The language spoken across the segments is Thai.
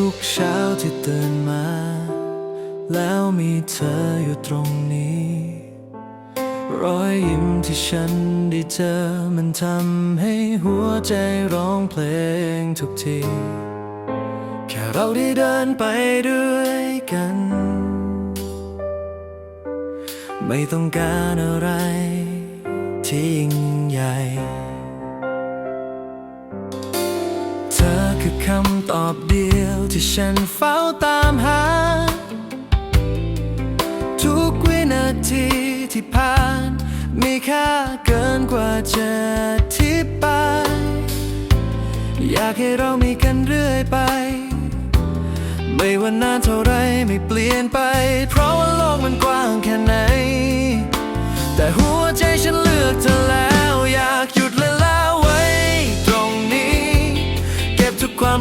ทุกเช้าที่ตื่นมา แล้วมีเธออยู่ตรงนี้ รอยยิ้มที่ฉันได้เจอมันทำให้หัวใจร้องเพลงทุกที แค่เราได้เดินไปด้วยกัน ไม่ต้องการอะไรที่ยิ่งใหญ่ คำตอบเดียวที่ฉันเฝ้าตามหา ทุกวินาทีที่ผ่าน มีค่าเกินกว่าจะอธิบายอยากให้เรามีกันเรื่อยไป ไม่ว่านานเท่าไรไม่เปลี่ยนไป เพราะว่าโลกมันกว้าง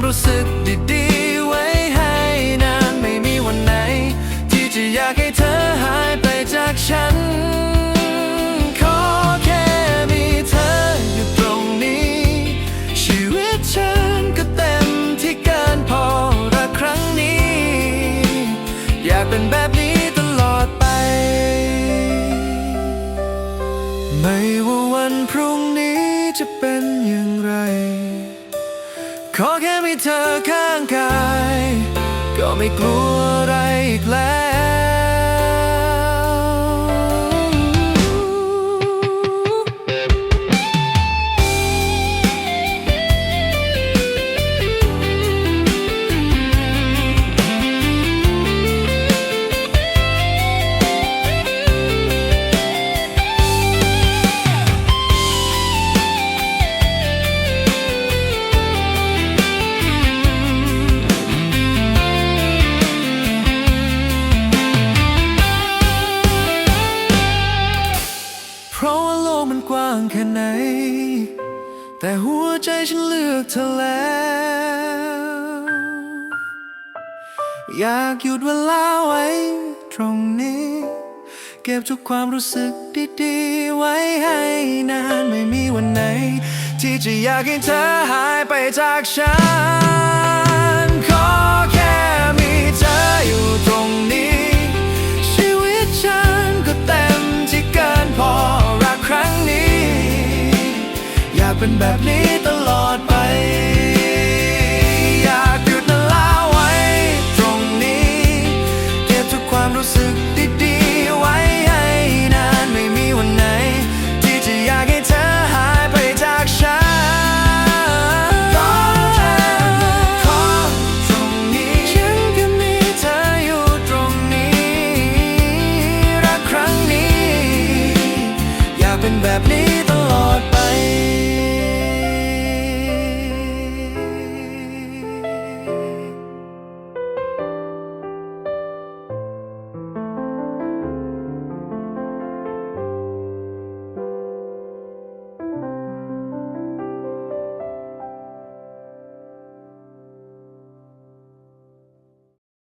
รู้สึกดีๆ ไว้ให้นานไม่มีวันไหน ที่จะอยากให้เธอหายไปจากฉัน ขอแค่มีเธออยู่ตรงนี้ ชีวิตฉันก็เต็มที่เกินพอรักครั้งนี้ อยากเป็นแบบนี้ตลอดไป ไม่ว่าวันพรุ่งนี้จะเป็นอย่าง อแค่มีเธอข้างกาย ก็ไม่กลัวอะไรอีกแล้ว เพราะว่าโลกมันกว้างแค่ไหน แต่หัวใจฉันเลือกเธอแล้ว อยากหยุดเวลาไว้ ตรงนี้ เก็บทุกความรู้สึกดีๆ ไว้ให้นานไม่มีวันไหน ที่จะอยากให้เธอหายไปจากฉัน เป็นแบบนี้